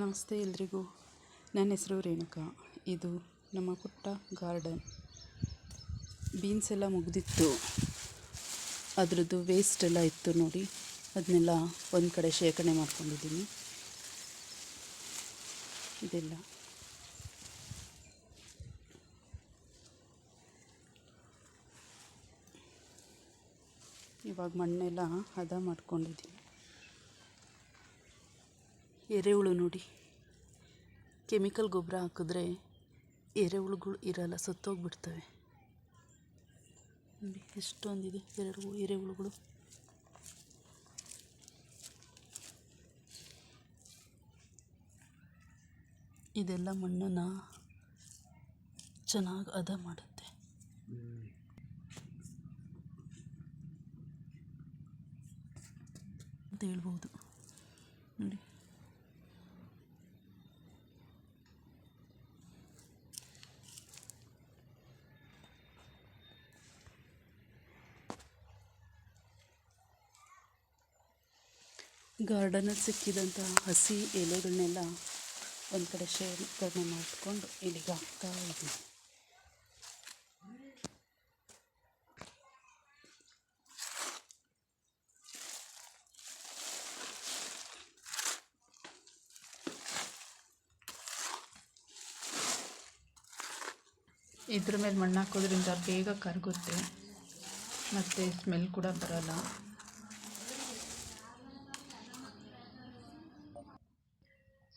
ನಮಸ್ತೆ ಎಲ್ರಿಗೂ. ನನ್ನ ಹೆಸರು ರೇಣುಕಾ. ಇದು ನಮ್ಮ ಪುಟ್ಟ ಗಾರ್ಡನ್. ಬೀನ್ಸ್ ಎಲ್ಲ ಮುಗಿದಿತ್ತು. ಅದರದ್ದು ವೇಸ್ಟ್ ಎಲ್ಲ ಇತ್ತು ನೋಡಿ. ಅದನ್ನೆಲ್ಲ ಒಂದು ಕಡೆ ಶೇಖರಣೆ ಮಾಡ್ಕೊಂಡಿದ್ದೀನಿ ಇದೆಲ್ಲ. ಇವಾಗ ಮಣ್ಣೆಲ್ಲ ಹದ ಮಾಡ್ಕೊಂಡಿದ್ದೀನಿ ಎರೆಹುಳು ನೋಡಿ. ಕೆಮಿಕಲ್ ಗೊಬ್ಬರ ಹಾಕಿದ್ರೆ ಎರೆಹುಳುಗಳು ಇರಲ್ಲ, ಸತ್ತೋಗ್ಬಿಡ್ತವೆ. ನೋಡಿ, ಎಷ್ಟೊಂದಿದೆ ಎರಡು ಎರೆಹುಳುಗಳು. ಇದೆಲ್ಲ ಮಣ್ಣನ್ನು ಚೆನ್ನಾಗಿ ಹದ ಮಾಡುತ್ತೆ. ಅಂತ ಹೇಳ್ಬೋದು. ನೋಡಿ. ಗಾರ್ಡನಲ್ಲಿ ಸಿಕ್ಕಿದಂಥ ಹಸಿ ಎಲೆಗಳನ್ನೆಲ್ಲ ಒಂದು ಕಡೆ ಶೇಖರಣೆ ಮಾಡಿಕೊಂಡು ಇಲ್ಲಿಗೆ ಹಾಕ್ತಾ ಇದ್ದೀನಿ. ಇದ್ರ ಮೇಲೆ ಮಣ್ಣು ಹಾಕೋದ್ರಿಂದ ಬೇಗ ಕರಗುತ್ತೆ, ಮತ್ತು ಸ್ಮೆಲ್ ಕೂಡ ಬರಲ್ಲ.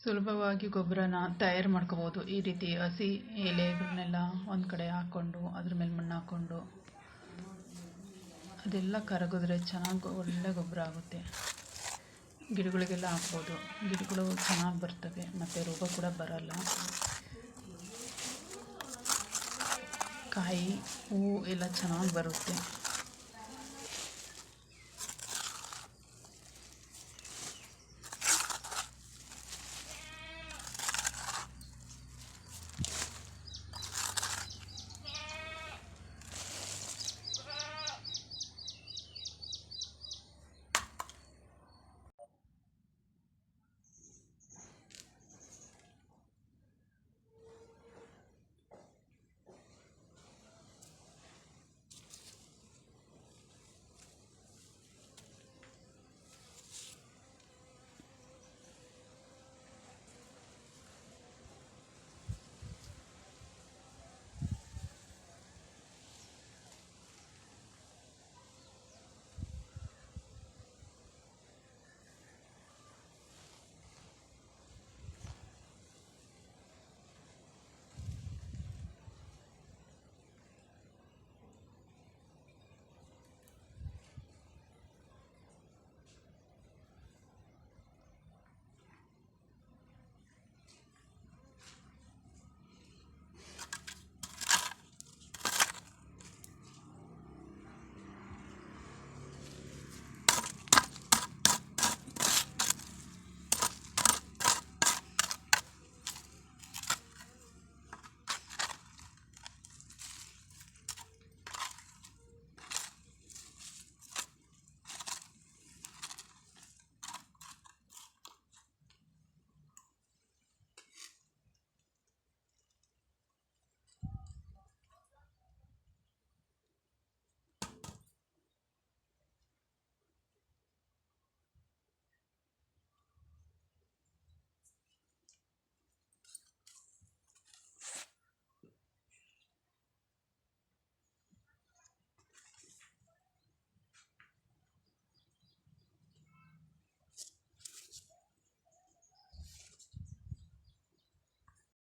ಸುಲಭವಾಗಿ ಗೊಬ್ಬರನ ತಯಾರು ಮಾಡ್ಕೋಬೋದು. ಈ ರೀತಿ ಹಸಿ ಎಲೆಗಳನ್ನೆಲ್ಲ ಒಂದು ಕಡೆ ಹಾಕ್ಕೊಂಡು ಅದ್ರ ಮೇಲೆ ಮಣ್ಣು ಹಾಕ್ಕೊಂಡು ಅದೆಲ್ಲ ಕರಗಿದ್ರೆ ಚೆನ್ನಾಗಿ ಒಳ್ಳೆ ಗೊಬ್ಬರ ಆಗುತ್ತೆ. ಗಿಡಗಳಿಗೆಲ್ಲ ಹಾಕ್ಬೋದು. ಗಿಡಗಳು ಚೆನ್ನಾಗಿ ಬರ್ತವೆ, ಮತ್ತು ರೋಗ ಕೂಡ ಬರಲ್ಲ. ಕಾಯಿ ಹೂವು ಎಲ್ಲ ಚೆನ್ನಾಗಿ ಬರುತ್ತೆ.